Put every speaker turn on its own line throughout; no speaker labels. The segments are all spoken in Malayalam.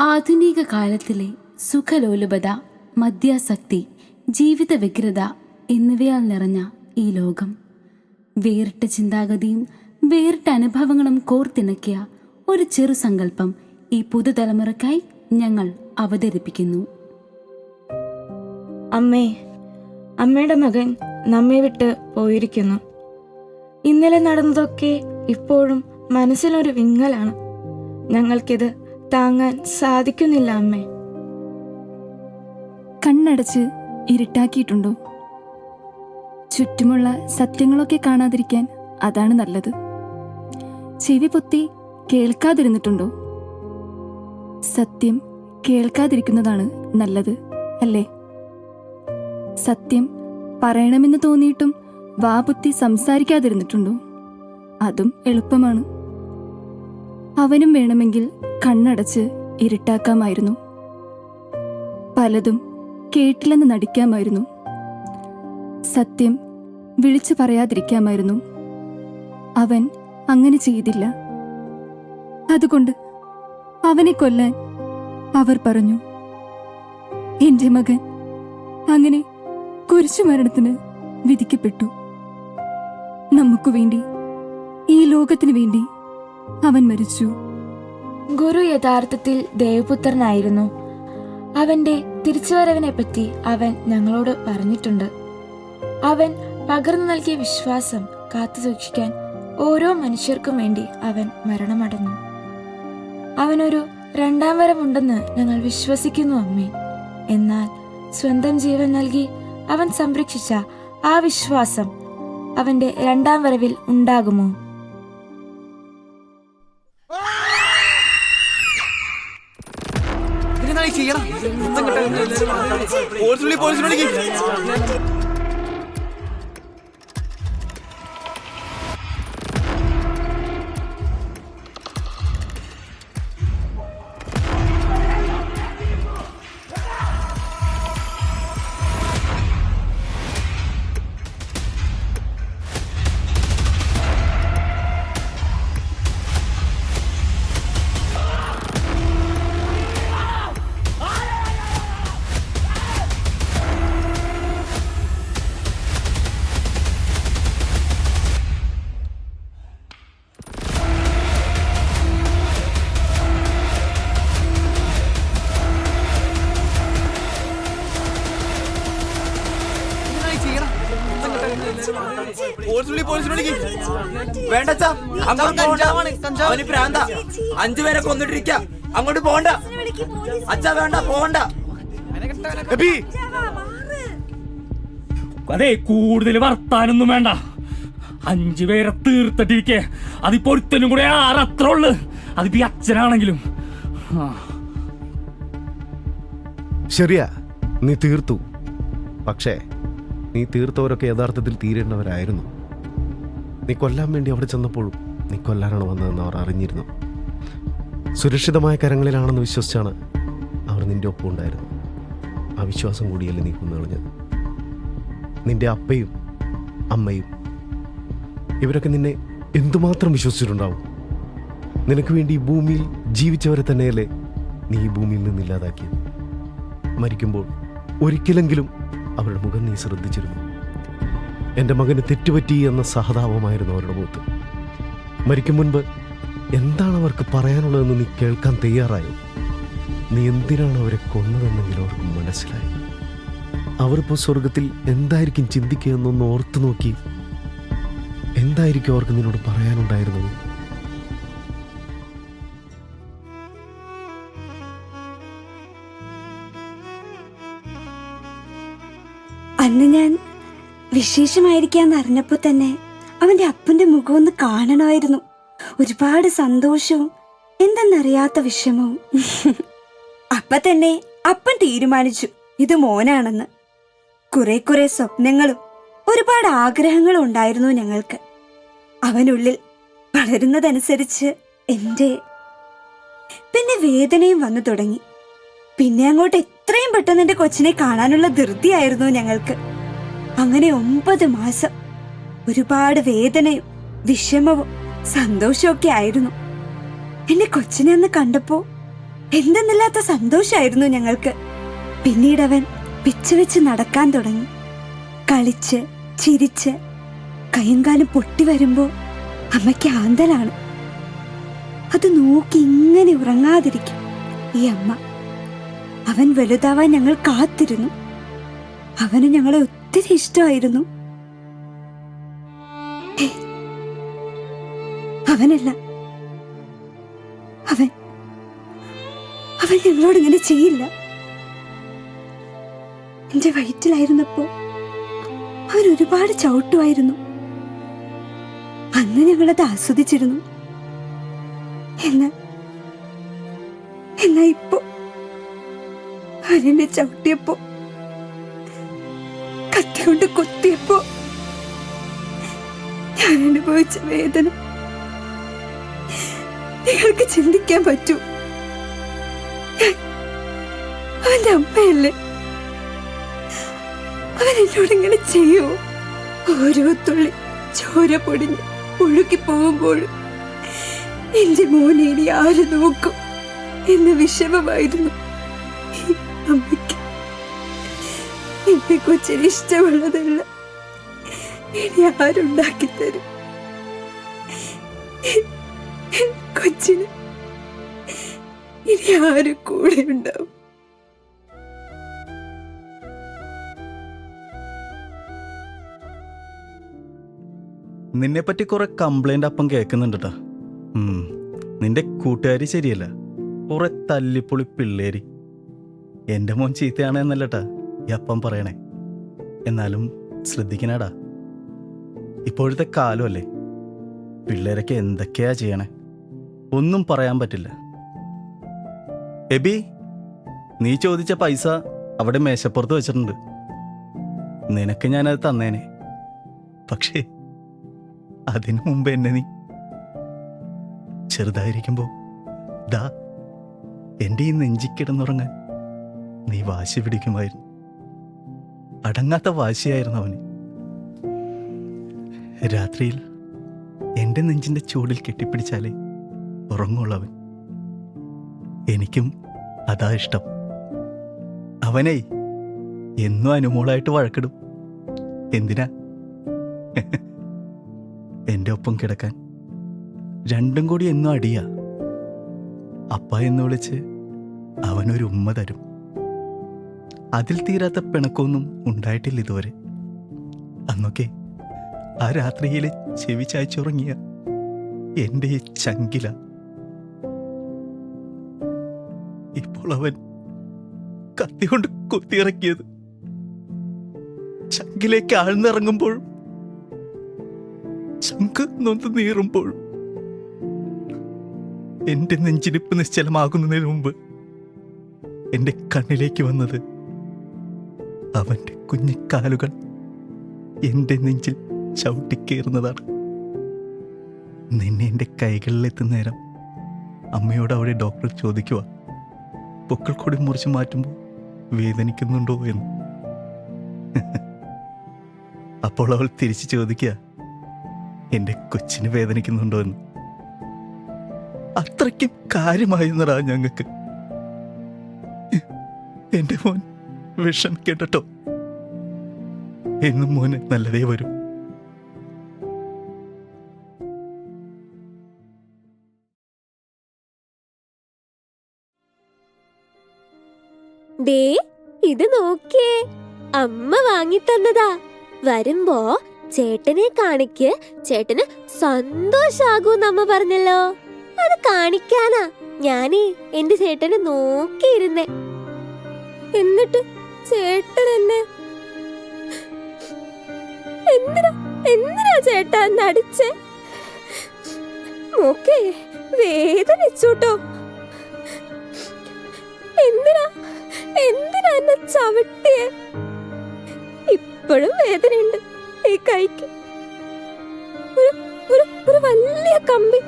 ആധുനിക കാലത്തിലെ സുഖലോലുപത മദ്യാസക്തി ജീവിത വ്യഗ്രത എന്നിവയാൽ നിറഞ്ഞ ഈ ലോകം. വേറിട്ട ചിന്താഗതിയും വേറിട്ട അനുഭവങ്ങളും കോർത്തിണക്കിയ ഒരു ചെറു സങ്കല്പം ഈ പുതുതലമുറക്കായി ഞങ്ങൾ അവതരിപ്പിക്കുന്നു.
അമ്മേ അമ്മയുടെ മകൻ നമ്മെ വിട്ട് പോയിരിക്കുന്നു. ഇന്നലെ നടന്നതൊക്കെ ഇപ്പോഴും മനസ്സിലൊരു വിങ്ങലാണ്. ഞങ്ങൾക്കിത് താങ്ങാൻ സാധിക്കുന്നില്ല അമ്മേ.
കണ്ണടച്ച് ഇരുട്ടാക്കിയിട്ടുണ്ടോ? ചുറ്റുമുള്ള സത്യങ്ങളൊക്കെ കാണാതിരിക്കാൻ അതാണ് നല്ലത്. ചെവി പൊത്തി കേൾക്കാതിരുന്നിട്ടുണ്ടോ? സത്യം കേൾക്കാതിരിക്കുന്നതാണ് നല്ലത് അല്ലേ? സത്യം പറയണമെന്ന് തോന്നിയിട്ടും വാപുത്തി സംസാരിക്കാതിരുന്നിട്ടുണ്ടോ? അതും എളുപ്പമാണ്. അവനും വേണമെങ്കിൽ കണ്ണടച്ച് ഇരുട്ടാക്കാമായിരുന്നു. പലതും കേട്ടില്ലെന്ന് നടിക്കാമായിരുന്നു. സത്യം വിളിച്ചു പറയാതിരിക്കാമായിരുന്നു. അവൻ അങ്ങനെ ചെയ്തില്ല. അതുകൊണ്ട് അവനെ കൊല്ലാൻ അവർ പറഞ്ഞു എന്റെ മകൻ അങ്ങനെ കുരിശു മരണത്തിന് വിധിക്കപ്പെട്ടു. നമുക്കു വേണ്ടി ഈ ലോകത്തിനു വേണ്ടി അവൻ മരിച്ചു.
ഗുരു യഥാർത്ഥത്തിൽ ദേവപുത്രനായിരുന്നു അവന്റെ തിരിച്ചുവരവിനെ പറ്റി അവൻ ഞങ്ങളോട് പറഞ്ഞിട്ടുണ്ട്. അവൻ പകർന്നു നൽകിയ വിശ്വാസം കാത്തു സൂക്ഷിക്കാൻ ഓരോ മനുഷ്യർക്കും വേണ്ടി അവൻ മരണമടഞ്ഞു. അവനൊരു രണ്ടാം വരമുണ്ടെന്ന് ഞങ്ങൾ വിശ്വസിക്കുന്നു അമ്മേ. എന്നാൽ സ്വന്തം ജീവൻ നൽകി അവൻ സംരക്ഷിച്ച ആ വിശ്വാസം അവന്റെ രണ്ടാം വരവിൽ ഉണ്ടാകുമോ?
ചെയ്യണം? പോലീസിനോട് കിട്ടാൻ പോലീസ് വിളി, പോലീസ് വിളിക്ക്.
വേണ്ട അങ്ങോട്ട് പോകണ്ട അവന് പ്രാന്ത. അഞ്ചു പേരെ കൊന്നിട്ടിരിക്ക. അങ്ങോട്ട് പോണ്ട. അച്ഛാ വേണ്ട പോകണ്ട
എബി,
അതെ കൂടുതൽ വർത്താനൊന്നും വേണ്ട. അഞ്ചു പേരെ തീർത്തിട്ടിരിക്കെ. അതിപ്പോ ഒരുത്തനും കൂടെ ആറത്ര ഉള്ളു. അതിപ്പോ ഈ അച്ഛനാണെങ്കിലും.
ശരിയാ നീ തീർത്തു. പക്ഷേ നീ തീർത്തവരൊക്കെ യഥാർത്ഥത്തിൽ തീരേണ്ടവരായിരുന്നു. നീ കൊല്ലാൻ വേണ്ടി അവിടെ ചെന്നപ്പോഴും നീ കൊല്ലാനാണ് വന്നതെന്ന് അവർ അറിഞ്ഞിരുന്നു. സുരക്ഷിതമായ കരങ്ങളിലാണെന്ന് വിശ്വസിച്ചാണ് അവർ നിന്റെ ഒപ്പം ഉണ്ടായിരുന്നു ആ വിശ്വാസം കൂടിയല്ലേ നീ കൊന്നുകളഞ്ഞത് നിന്റെ അപ്പയും അമ്മയും ഇവരൊക്കെ നിന്നെ എന്തുമാത്രം വിശ്വസിച്ചിട്ടുണ്ടാവും? നിനക്ക് വേണ്ടി ഈ ഭൂമിയിൽ ജീവിച്ചവരെ തന്നെയല്ലേ നീ ഈ ഭൂമിയിൽ നിന്നില്ലാതാക്കിയത് മരിക്കുമ്പോൾ ഒരിക്കലെങ്കിലും അവരുടെ മുഖം നീ ശ്രദ്ധിച്ചിരുന്നു. എന്റെ മകന് തെറ്റുപറ്റി എന്ന സഹതാപമായിരുന്നു അവരുടെ മുഖത്ത്. മരിക്കും മുൻപ് എന്താണ് അവർക്ക് പറയാനുള്ളതെന്ന് നീ കേൾക്കാൻ തയ്യാറായോ? നീ എന്തിനാണ് അവരെ കൊന്നതെന്നെങ്കിലും അവർക്ക് മനസ്സിലായി? അവരിപ്പോൾ സ്വർഗത്തിൽ എന്തായിരിക്കും ചിന്തിക്കുക എന്നൊന്ന് ഓർത്തു നോക്കി എന്തായിരിക്കും അവർക്ക് നിന്നോട് പറയാനുണ്ടായിരുന്നത്?
വിശേഷമായിരിക്കാന്ന് തന്നെ അവന്റെ അപ്പന്റെ മുഖം ഒന്ന് കാണണമായിരുന്നു. ഒരുപാട് സന്തോഷവും എന്തെന്നറിയാത്ത വിഷമവും. അപ്പ തന്നെ അപ്പൻ തീരുമാനിച്ചു ഇത് മോനാണെന്ന്. കുറെ കുറെ സ്വപ്നങ്ങളും ഒരുപാട് ആഗ്രഹങ്ങളും ഉണ്ടായിരുന്നു ഞങ്ങൾക്ക്. അവനുള്ളിൽ വളരുന്നതനുസരിച്ച് എന്റെ പിന്നെ വേദനയും വന്നു തുടങ്ങി. പിന്നെ അങ്ങോട്ട് എത്രയും പെട്ടെന്ന് എന്റെ കൊച്ചിനെ കാണാനുള്ള ധൃതിയായിരുന്നു ഞങ്ങൾക്ക്. അങ്ങനെ ഒമ്പത് മാസം. ഒരുപാട് വേദനയും വിഷമവും സന്തോഷമൊക്കെ ആയിരുന്നു. എന്റെ കൊച്ചിനെ അന്ന് കണ്ടപ്പോ എന്തെന്നില്ലാത്ത സന്തോഷമായിരുന്നു ഞങ്ങൾക്ക്. പിന്നീട് അവൻ പിച്ചു വെച്ച് നടക്കാൻ തുടങ്ങി. കളിച്ച് ചിരിച്ച് കയ്യങ്കാലം പൊട്ടി വരുമ്പോ അമ്മയ്ക്ക് ആന്തലാണ്. അത് നോക്കി ഇങ്ങനെ ഉറങ്ങാതിരിക്കും ഈ അമ്മ. അവൻ വലുതാവാൻ ഞങ്ങൾ കാത്തിരുന്നു. അവന് ഞങ്ങളെ ഒത്തിരി ഇഷ്ടമായിരുന്നു അവനല്ല. അവൻ അവൻ ഞങ്ങളോട് ഇങ്ങനെ ചെയ്യില്ല. എന്റെ വയറ്റിലായിരുന്നപ്പോ അവൻ ഒരുപാട് ചവിട്ടുമായിരുന്നു. അന്ന് ഞങ്ങളത് ആസ്വദിച്ചിരുന്നു. എന്നാൽ എന്നാ ഇപ്പോ അവനെന്നെ ചവിട്ടിയപ്പോ കൊണ്ട് കൊത്തിയപ്പോ ഞാൻ അനുഭവിച്ച വേദന. നിങ്ങൾക്ക് ചിന്തിക്കാൻ പറ്റൂ. അവന്റെ അമ്മയല്ലേ? അവൻ എന്നോട് ഇങ്ങനെ ചെയ്യൂ? ഓരോ തുള്ളി ചോര പൊടിഞ്ഞ് ഒഴുക്കി പോകുമ്പോഴും എന്റെ മോനെ ഇനി ആര് നോക്കും എന്ന വിഷമമായിരുന്നു. ഈ കൊച്ചിന് ഇഷ്ടമുള്ളതല്ല ഇനി ആരുണ്ടാക്കി തരും? കൊച്ചിന് ഇനി ആരും കൂടെ ഉണ്ടാവും?
നിന്നെ പറ്റി കുറെ കംപ്ലൈന്റ് അപ്പം കേൾക്കുന്നുണ്ട്. നിന്റെ കൂട്ടുകാരി ശരിയല്ല. കുറെ തല്ലിപ്പൊളി പിള്ളേരി. എന്റെ മോൻ ചീത്തയാണ് എന്നല്ലട്ടാ ഈ അപ്പം പറയണേ? എന്നാലും ശ്രദ്ധിക്കണടാ. ഇപ്പോഴത്തെ കാലമല്ലേ പിള്ളേരൊക്കെ എന്തൊക്കെയാ ചെയ്യണേ? ഒന്നും പറയാൻ പറ്റില്ല. എബി നീ ചോദിച്ച പൈസ അവിടെ മേശപ്പുറത്ത് വെച്ചിട്ടുണ്ട്. നിനക്ക് ഞാനത് തന്നേനെ. പക്ഷേ അതിനു മുമ്പ് എന്നെ നീ ചെറുതായിരിക്കുമ്പോ ദാ എന്റെ ഈ നെഞ്ചിക്കിടന്നുറങ്ങാൻ നീ വാശി പിടിക്കുമായിരുന്നു. അടങ്ങാത്ത വാശിയായിരുന്നു അവന്. രാത്രിയിൽ എന്റെ നെഞ്ചിന്റെ ചൂടിൽ കെട്ടിപ്പിടിച്ചാലേ ഉറങ്ങുള്ളവൻ. എനിക്കും അതാ ഇഷ്ടം. അവനെ എന്നും അനുമോളായിട്ട് വഴക്കിടും. എന്തിനാ? എന്റെ ഒപ്പം കിടക്കാൻ രണ്ടും കൂടി എന്നും അടിയാ. അപ്പ എന്ന് വിളിച്ച് അവനൊരു ഉമ്മ തരും. അതിൽ തീരാത്ത പിണക്കമൊന്നും ഉണ്ടായിട്ടില്ല ഇതുവരെ. അന്നൊക്കെ ആ രാത്രിയിൽ ചെവി ചായ്ച്ചുറങ്ങിയ എന്റെ ഈ ചങ്കില. ഇപ്പോൾ അവൻ കത്തി കൊണ്ട് കുത്തിയിറക്കിയത്. ചങ്കിലേക്ക് ആഴ്ന്നിറങ്ങുമ്പോൾ ചങ്ക് നൊന്ത് നീറുമ്പോൾ എന്റെ നെഞ്ചിടിപ്പ് നിശ്ചലമാകുന്നതിന് മുമ്പ് എന്റെ കണ്ണിലേക്ക് വന്നത് അവന്റെ കുഞ്ഞിക്കാലുകൾ എന്റെ നെഞ്ചിൽ ചവിട്ടിക്കേറുന്നതാണ്. നിന്നെ എന്റെ കൈകളിലെത്തുന്ന നേരം അമ്മയോട് അവിടെ ഡോക്ടർ ചോദിക്കുക പൊക്കൾ കൂടി മുറിച്ച് മാറ്റുമ്പോൾ വേദനിക്കുന്നുണ്ടോ എന്ന്? അപ്പോൾ അവൾ തിരിച്ചു ചോദിക്കുക എന്റെ കൊച്ചിന് വേദനിക്കുന്നുണ്ടോ എന്ന്? അത്രയ്ക്കും കാര്യമായിരുന്നടാ ഞങ്ങൾക്ക്. എന്റെ മോൻ വിഷമിക്കട്ടോ എന്നും മോന് നല്ലതേ വരും.
ദേ ഇത് നോക്കേ അമ്മ വാങ്ങി തന്നതാ വരുമ്പോ ചേട്ടനെ കാണിക്ക്. ചേട്ടന് സന്തോഷാകൂന്ന് അമ്മ പറഞ്ഞല്ലോ. അത് കാണിക്കാനാ. ഞാനേ എന്റെ ചേട്ടനെ നോക്കിയിരുന്നേ. എന്നിട്ട് ചേട്ടൻ എന്നെ എന്തിനാ എന്തിനാ ചേട്ടാ നടിച്ചേ? നോക്കേ വേദനിച്ചൂട്ടോ. എന്തിനാ എന്തിനാ എന്നെ ചവിട്ടിയെ? ഇപ്പോഴും വേദനയുണ്ട് ഈ കൈക്ക്. ഒരു ഒരു ഒരു വലിയ കമ്പി.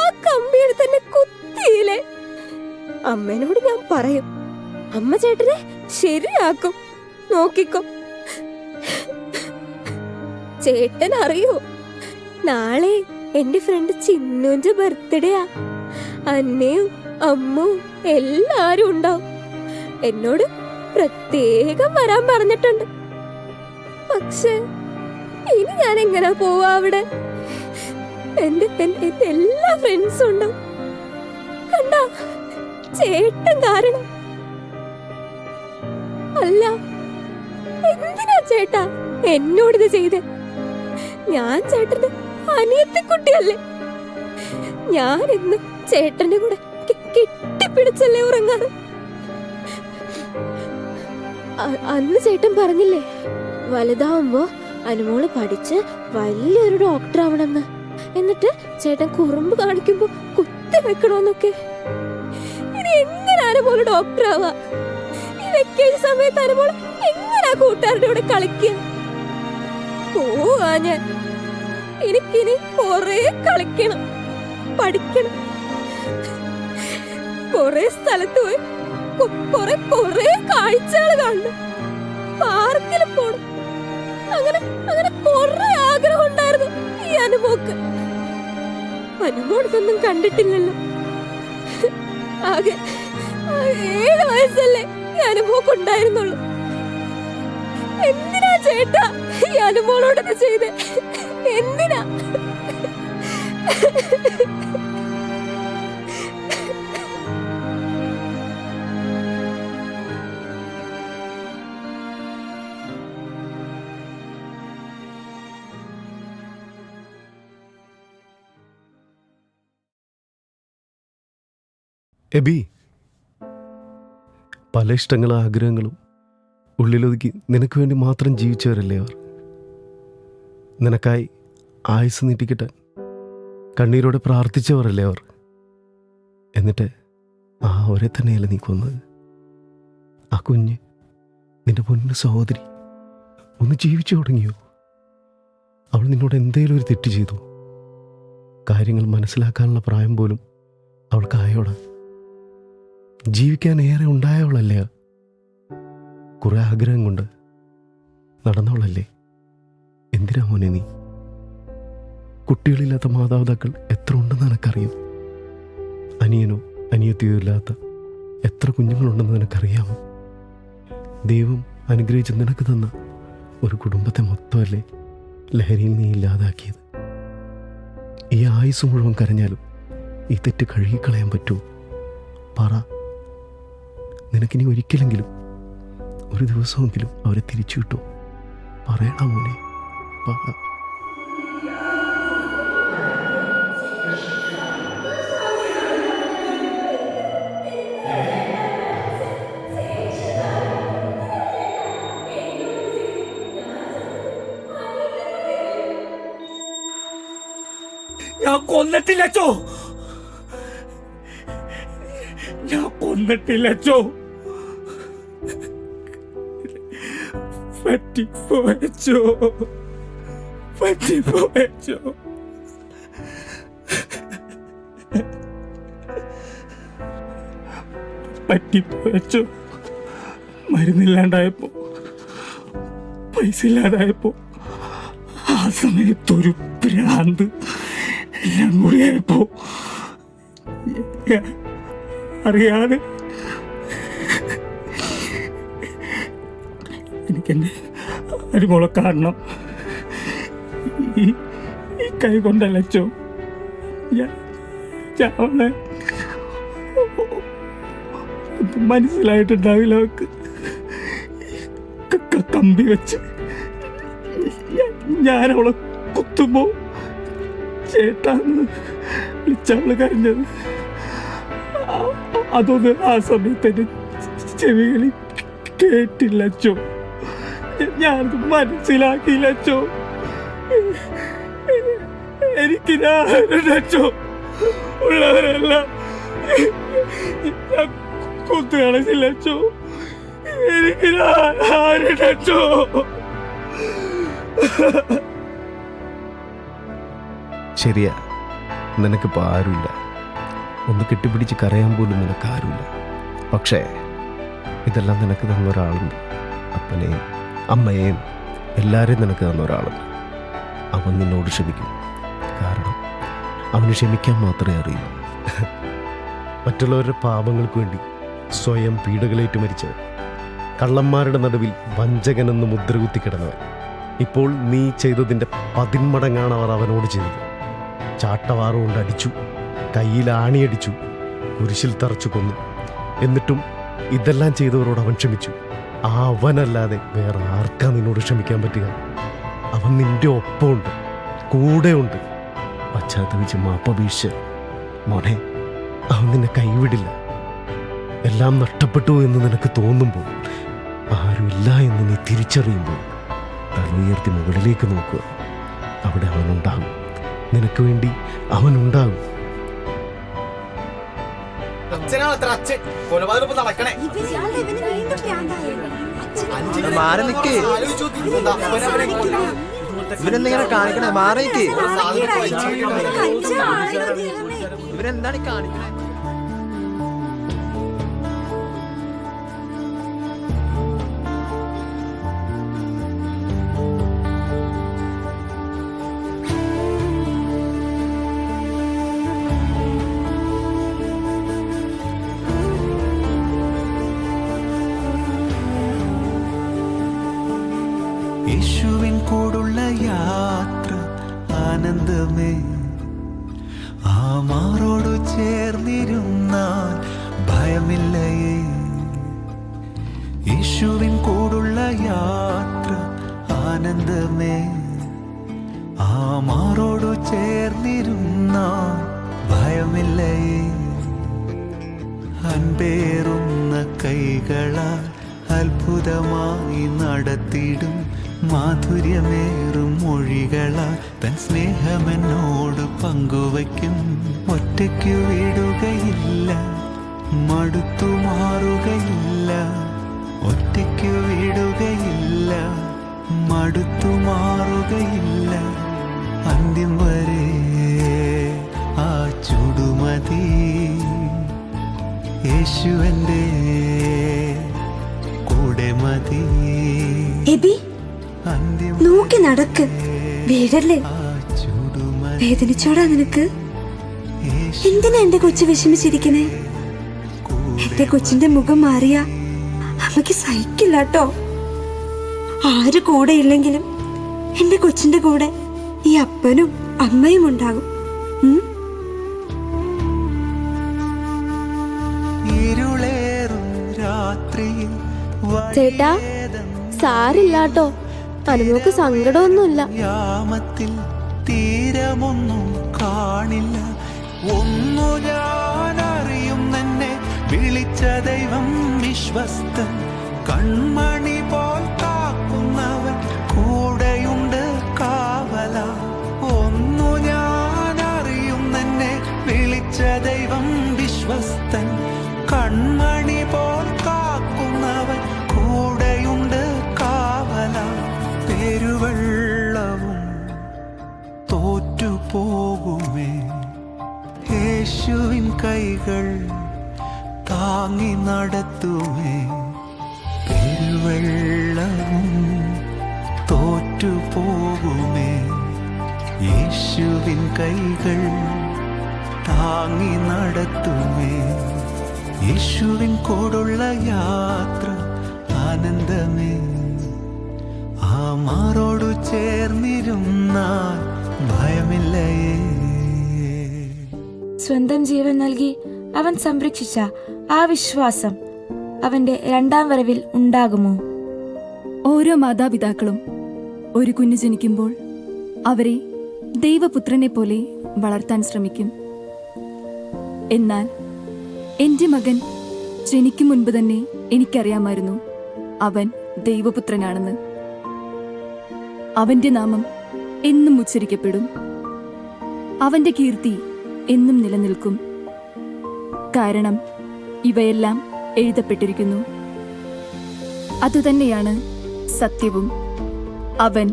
ആ കമ്പിയുടെ തന്നെ കുത്തിയില്ലേ? അമ്മേനോട് ഞാൻ പറയും അമ്മ ചേട്ടനെ ശരിയാക്കും. നോക്കിക്കോ. ചേട്ടൻ അറിയോ നാളെ എന്റെ ഫ്രണ്ട് ചിന്നുന്റെ ബർത്ത്ഡേയാ അന്നയും അമ്മു എല്ലാരും ഉണ്ടാവും. എന്നോട് പ്രത്യേകം വരാൻ പറഞ്ഞിട്ടുണ്ട്. പക്ഷെ ഇനി ഞാൻ എങ്ങനെ പോവാ അവിടെ? എന്റെ എന്റെ എല്ലാ ഫ്രണ്ട്സും ഉണ്ടാവും. കണ്ട ചേട്ടൻ കാരണം അല്ല. എന്തിനാ ചേട്ടാ എന്നോടിത് ചെയ്ത്? ഞാൻ ചേട്ടന്റെ അനിയത്തെ കുട്ടിയല്ലേ ഞാൻ ഇന്ന് ചേട്ടന്റെ കൂടെ കെട്ടിപ്പിടിച്ചല്ലേ ഉറങ്ങാറ്? അന്ന് ചേട്ടൻ പറഞ്ഞില്ലേ വലുതാവുമ്പോ അനുമോൾ പഠിച്ച് വലിയൊരു ഡോക്ടർ ആവണമെന്ന്. എന്നിട്ട് ചേട്ടൻ കുറുമ്പ് കാണിക്കുമ്പോ കുത്തി വെക്കണോന്നൊക്കെ. ഇനി എങ്ങനെ അനുമോൾ ഡോക്ടർ ആവാ? ഈ വെക്കേഷൻ സമയത്ത് അനുമോൾ എങ്ങനാ കൂട്ടുകാരുടെ കൂടെ കളിക്കുക പോവാ ഞാൻ. എനിക്കിനി കൊറേ കളിക്കണം. പഠിക്കണം. കൊറേ സ്ഥലത്ത് പോയി കൊറേ കൊറേ കാഴ്ചകൾ കാണണം. പാർക്കിൽ പോണം. അങ്ങനെ അങ്ങനെ കൊറേ ആഗ്രഹം ഉണ്ടായിരുന്നു ഈ അനുമോക്ക് അനുമോൾ ഇതൊന്നും കണ്ടിട്ടില്ലല്ലോ ആകെ ഏഴ് വയസ്സല്ലേ? അനുമോക്ക് ഉണ്ടായിരുന്നുള്ളൂ എന്തിനാ ചേട്ടാ ഈ അനുമോളോടൊക്കെ ചെയ്ത്? എന്തിനാ?
എബി പല ഇഷ്ടങ്ങളും ആഗ്രഹങ്ങളും ഉള്ളിലൊതുക്കി നിനക്ക് വേണ്ടി മാത്രം ജീവിച്ചവരല്ലേ അവർ? നിനക്കായി ആയുസ് നീട്ടിക്കിട്ടാൻ കണ്ണീരോടെ പ്രാർത്ഥിച്ചവരല്ലേ അവർ? എന്നിട്ട് ആ അവരെ തന്നെയല്ലേ നീ കൊന്നത്? ആ കുഞ്ഞ് നിന്റെ പൊന്നു സഹോദരി ഒന്ന് ജീവിച്ചു തുടങ്ങിയോ? അവൾ നിന്നോട് എന്തേലും ഒരു തെറ്റ് ചെയ്തു? കാര്യങ്ങൾ മനസ്സിലാക്കാനുള്ള പ്രായം പോലും അവൾക്കായോടാ. ജീവിക്കാൻ ഏറെ ഉണ്ടായവളല്ലേ? കുറെ ആഗ്രഹം കൊണ്ട് നടന്നവളല്ലേ? എന്തിനാ മോനെ നീ? കുട്ടികളില്ലാത്ത മാതാപിതാക്കൾ എത്ര ഉണ്ടെന്ന് നിനക്കറിയും? അനിയനോ അനിയത്തിയോ ഇല്ലാത്ത എത്ര കുഞ്ഞുങ്ങളുണ്ടെന്ന് നിനക്കറിയാമോ? ദൈവം അനുഗ്രഹിച്ച് നിനക്ക് തന്ന ഒരു കുടുംബത്തെ മൊത്തമല്ലേ ലഹരിയിൽ നീ ഇല്ലാതാക്കിയത്? ഈ ആയുസ് മുഴുവൻ കരഞ്ഞാലും ഈ തെറ്റ് കഴുകിക്കളയാൻ പറ്റുമോ? പറ. നിനക്കിനി ഒരിക്കലെങ്കിലും ഒരു ദിവസമെങ്കിലും അവരെ തിരിച്ചു കിട്ടും? പറയണോ മോനെ. പറ
ഞാൻ കൊന്നിട്ടില്ലച്ചോ ഞാൻ കൊന്നിട്ടില്ലച്ചോ പറ്റിപ്പോയച്ചോ. പറ്റിപ്പോയച്ചോ. പറ്റിപ്പോയച്ചോ. മരുന്നില്ലാണ്ടായപ്പോ. പൈസ ഇല്ലാതായപ്പോ ആ സമയത്തൊരു ഭ്രാന്ത് എല്ലാം കൂടിയായപ്പോ. അറിയാതെ എനിക്കെന്നെ അരിമുള കാണണം ഈ കൈ കൊണ്ടലച്ചു. അവളെ മനസ്സിലായിട്ടുണ്ടാവില്ല അവക്ക്. ക- ക- കമ്പി വെച്ച് അവളെ കുത്തുമ്പോ ചേട്ടാന്ന് വിളിച്ചവൾ കഴിഞ്ഞത് അതൊന്ന് ആ സമയത്ത് ചെവികളിൽ ചെവികളിൽ കേട്ടില്ലച്ചോ ഞാനത് മനസ്സിലാക്കിയില്ലച്ചോ എനിക്ക് ഞാനച്ചോ ഉള്ളവരെല്ലാം. ഞാൻ കുത്തു കളഞ്ഞില്ലച്ചോ എനിക്ക് ആരുടച്ചോ
ശരിയാ നിനക്കിപ്പോൾ ആരുമില്ല. ഒന്ന് കെട്ടിപ്പിടിച്ച് കരയാൻ പോലും നിനക്ക് ആരുമില്ല. പക്ഷേ ഇതെല്ലാം നിനക്ക് തന്ന ഒരാളുണ്ട് അപ്പനെയും അമ്മയെയും എല്ലാവരെയും നിനക്ക് തന്ന ഒരാളുണ്ട്. അവൻ നിന്നോട് ക്ഷമിക്കും. കാരണം അവന് ക്ഷമിക്കാൻ മാത്രമേ അറിയൂ. മറ്റുള്ളവരുടെ പാപങ്ങൾക്ക് വേണ്ടി സ്വയം പീഡകളേറ്റ് മരിച്ചവൻ കള്ളന്മാരുടെ നടുവിൽ വഞ്ചകനെന്ന് മുദ്രകുത്തി കിടന്നവൻ. ഇപ്പോൾ നീ ചെയ്തതിന്റെ പതിന്മടങ്ങാണ് അവർ അവനോട് ചെയ്തത്. ചാട്ടവാറുകൊണ്ട് അടിച്ചു കയ്യിൽ ആണിയടിച്ചു കുരിശിൽ തറച്ചു കൊന്നു. എന്നിട്ടും ഇതെല്ലാം ചെയ്തവരോട് അവൻ ക്ഷമിച്ചു. ആ അവനല്ലാതെ വേറെ ആർക്കാ നിന്നോട് ക്ഷമിക്കാൻ പറ്റുക? അവൻ നിന്റെ ഒപ്പമുണ്ട് കൂടെയുണ്ട്. പശ്ചാത്തപിച്ച് മാപ്പപേക്ഷിച്ച് മോനെ അവൻ നിന്നെ കൈവിടില്ല. എല്ലാം നഷ്ടപ്പെട്ടു എന്ന് നിനക്ക് തോന്നുമ്പോൾ ആരുമില്ല എന്ന് നീ തിരിച്ചറിയുമ്പോൾ തലയുയർത്തി മുകളിലേക്ക് നോക്കുക. അവിടെ അവനുണ്ടാകും. നിനക്ക് വേണ്ടി അവനുണ്ടാകും.
അച്ഛനാണ് അത്ര അച്ഛൻ. കൊലപാതകം നടക്കണേ.
ഇവന് ഇവന് വീണ്ടും ഭ്രാന്തായി. അച്ഛൻ
മാറി നിക്ക്. ഇവരെന്തിങ്ങനെ കാണിക്കണേ? മാറി നിക്ക്.
അച്ഛനാണ് ദൈവമേ.
ഇവരെന്താണ് കാണിക്കണേ?
ആനന്ദമേ ആ മാറോടു ചേർന്നിരുന്ന ഭയമില്ലേ? അൻപേറുന്ന കൈകളാൽ അത്ഭുതമായി നടത്തിടും മാധുര്യമേറും മൊഴികളാൽ തൻ സ്നേഹമെന്നോട് പങ്കുവയ്ക്കും. ഒറ്റയ്ക്ക് വിടുകയില്ല മടുത്തു മാറുകയില്ല ഒറ്റയ്ക്ക് വിടുകയില്ല. മടുത്തു മാറുകയില്ല. അന്ത്യം വരെ ആ ചുടുമതി. യേശുവന്റെ കൂടെ മതി.
നോക്കി നടക്ക്. വീടല്ലേ വേദനിച്ചോടാ നിനക്ക്. എന്തിനാ എന്റെ കൊച്ചു വിഷമിച്ചിരിക്കണേ? എന്റെ കൊച്ചിന്റെ മുഖം മാറിയ. അമ്മയ്ക്ക് സഹിക്കില്ല കേട്ടോ ആര് കൂടെ ഇല്ലെങ്കിലും എന്റെ കൊച്ചിന്റെ കൂടെ ഈ അപ്പനും അമ്മയും ഉണ്ടാകും.
ഇരുളേറും രാത്രിയിൽ
ചേട്ടാ സാരില്ലാട്ടോ. അനുമോക്ക് സങ്കടമൊന്നുമില്ല.
യാമത്തിൽ തീരമൊന്നും കാണില്ല. ഒന്നു ഞാൻ അറിയും തന്നെ വിളിച്ച ദൈവം വിശ്വസ്തൻ. കൺമണി ദൈവം വിശ്വസ്തൻ. കൺമണി പോൽ കാക്കുന്നവൻ കൂടെയുണ്ട് കാവല. പെരുവെള്ളവും തോറ്റുപോകുമേ. യേശുവിൻ കൈകൾ താങ്ങി നടത്തുമേ. പെരുവെള്ളവും തോറ്റുപോകുമേ. യേശുവിൻ കൈകൾ താങ്ങി നടത്തുമേ. യേശുവിൻ കൂടുള്ള യാത്ര ആനന്ദമേ. ആ മാറോടു ചേർന്നിരുന്നാൽ ഭയമില്ലയേ.
സ്വന്തം ജീവൻ നൽകി അവൻ സംരക്ഷിച്ച ആ വിശ്വാസം അവന്റെ രണ്ടാം വരവിൽ ഉണ്ടാകുമോ?
ഓരോ മാതാപിതാക്കളും ഒരു കുഞ്ഞു ജനിക്കുമ്പോൾ അവരെ ദൈവപുത്രനെ പോലെ വളർത്താൻ ശ്രമിക്കും. എന്നാൽ എന്റെ മകൻ ജനിക്കും മുൻപ് തന്നെ എനിക്കറിയാമായിരുന്നു അവൻ ദൈവപുത്രനാണെന്ന്. അവന്റെ നാമം എന്നും ഉച്ചരിക്കപ്പെടും. അവന്റെ കീർത്തി എന്നും നിലനിൽക്കും. കാരണം ഇവയെല്ലാം എഴുതപ്പെട്ടിരിക്കുന്നു. അതുതന്നെയാണ് സത്യവും. അവൻ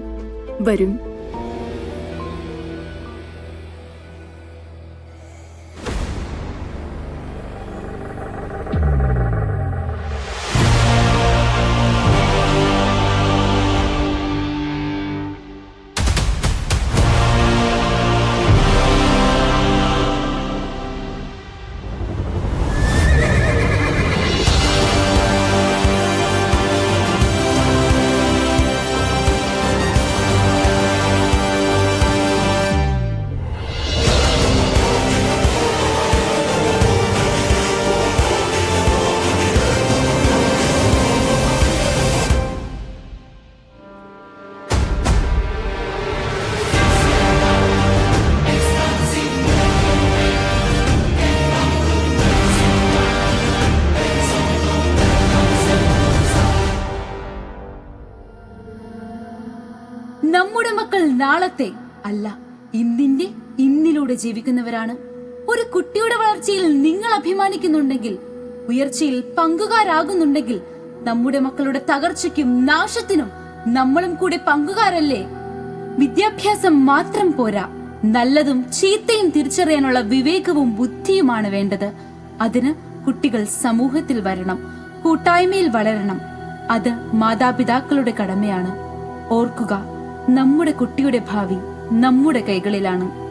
വരും.
നാളത്തെ അല്ല ഇന്നിന്റെ ഇന്നിലൂടെ ജീവിക്കുന്നവരാണ്. ഒരു കുട്ടിയുടെ വളർച്ചയിൽ നിങ്ങൾ അഭിമാനിക്കുന്നുണ്ടെങ്കിൽ ഉയർച്ചയിൽ പങ്കുകാരാകുന്നുണ്ടെങ്കിൽ നമ്മുടെ മക്കളുടെ തകർച്ചയ്ക്കും നാശത്തിനും നമ്മളും കൂടെ പങ്കുകാരല്ലേ? വിദ്യാഭ്യാസം മാത്രം പോരാ നല്ലതും ചീത്തയും തിരിച്ചറിയാനുള്ള വിവേകവും ബുദ്ധിയുമാണ് വേണ്ടത്. അതിന് കുട്ടികൾ സമൂഹത്തിൽ വരണം കൂട്ടായ്മയിൽ വളരണം. അത് മാതാപിതാക്കളുടെ കടമയാണ്. ഓർക്കുക നമ്മുടെ കുട്ടിയുടെ ഭാവി നമ്മുടെ കൈകളിലാണ്.